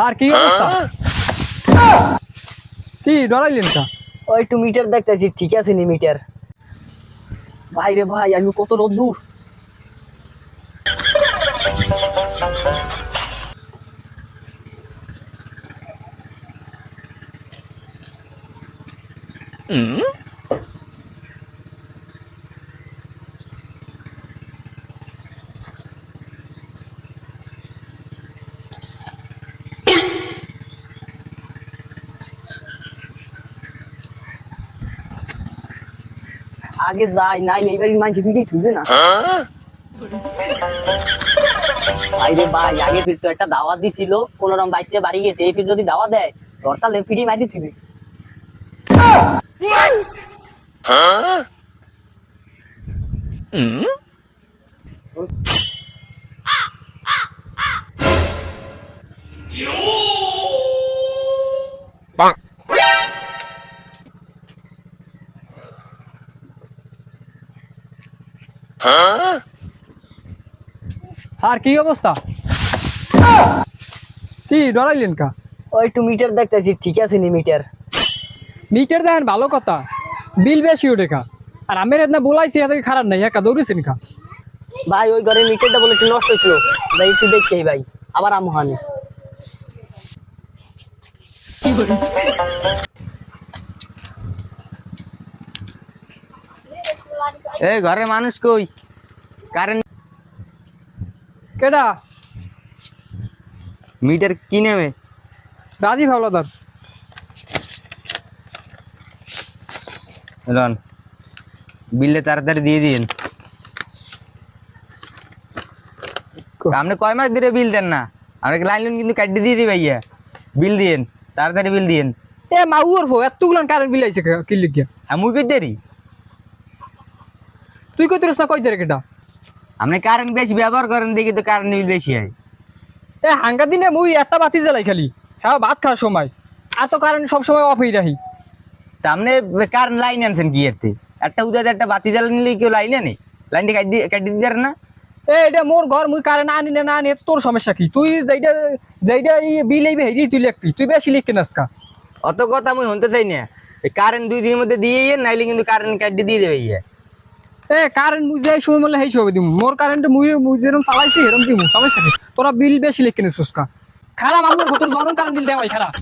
Sir কি অবস্থা? কি ডরাইলেন কা ওই একটু মিটার দেখতেছি ঠিক আছে নি মিটার? ভাই রে ভাই আজকে কত রোদ দূর। আগে যাই নাই এইবার মানুষ ভিড়ি থুবে না। ভাই রে ভাই আগে ফির তো একটা দাওয়াত দিছিল কোন রকম বাইসে বাড়ি গেছে এই ফির যদি দাওয়াত দেয় হরতালে পিড়ি মারি থুবে স্যার কি অবস্থা? কি ডরাইলেন কা? ওই একটু মিটার দেখতেছি ঠিক আছে নি মিটার? মিটার দেখেন ভালো কথা। বিল বেশি ওঠে কা। আর আমের এদনা বলাইছি এত খারাপ নাই? একা দৌড়েছেন কা? ভাই ওই ঘরের মিটারটা বলে একটু নষ্ট হয়েছিল। ভাই একটু দেখতে ভাই আবার আমহানি এই ঘরে মানুষ কই? কারেন্ট কেডা? মিটার কি নেবে? রাজীব হাওলাদার। রন বিলটা তাড়াতাড়ি দিয়ে দিন আপনি কয় মাস ধরে বিল দেন না? আপনাকে লাইন লোন কিন্তু কাটি দিয়ে দিই ভাইয়া। বিল দিয়েন তাড়াতাড়ি বিল দিয়েন। এ মাউর ফো এতগুলান কারেন্ট বিল আইছে কি লিখিয়া? আমি কই দেরি? তুই কই তোর কই দেরে কেডা আপনি কারেন্ট বেশি ব্যবহার করেন দেখি তো কারেন্ট বিল বেশি হয়। এ হাঙ্গা দিনে মুই একটা বাতি জ্বালাই খালি হ্যাঁ ভাত খাওয়ার সময়। আর তো কারেন্ট সব সময় অফ হয়ে রাখি তা আপনি কারেন্ট লাইন আনছেন কি এতে একটা উদাতে একটা বাতি জ্বালা নিলে কেউ লাইন আনে? লাইনটা কাটি কাটি দিতে না? এ এটা মোর ঘর মুই কারেন্ট আনি না না আনি তোর সমস্যা কি? তুই যেইটা যেইটা এই বিল এই হেরি তুই লিখবি তুই বেশি লিখকে নাসকা অত কথা মুই শুনতে চাই না। কারেন্ট দুই দিনের মধ্যে দিয়ে নাইলে কিন্তু কারেন্ট কাটি দিয়ে দেবে ইয়ে এ কারেন্ট মুই যাই সময় বলে হেই সময় দিমু। মোর কারেন্ট মুই মুই যেরকম চালাইছি এরকম দিমু। সমস্যা নেই তোরা বিল বেশি লিখে নিছিস কা। খারাপ আমার তোর গরম কারেন্ট বিল দেওয়াই খারাপ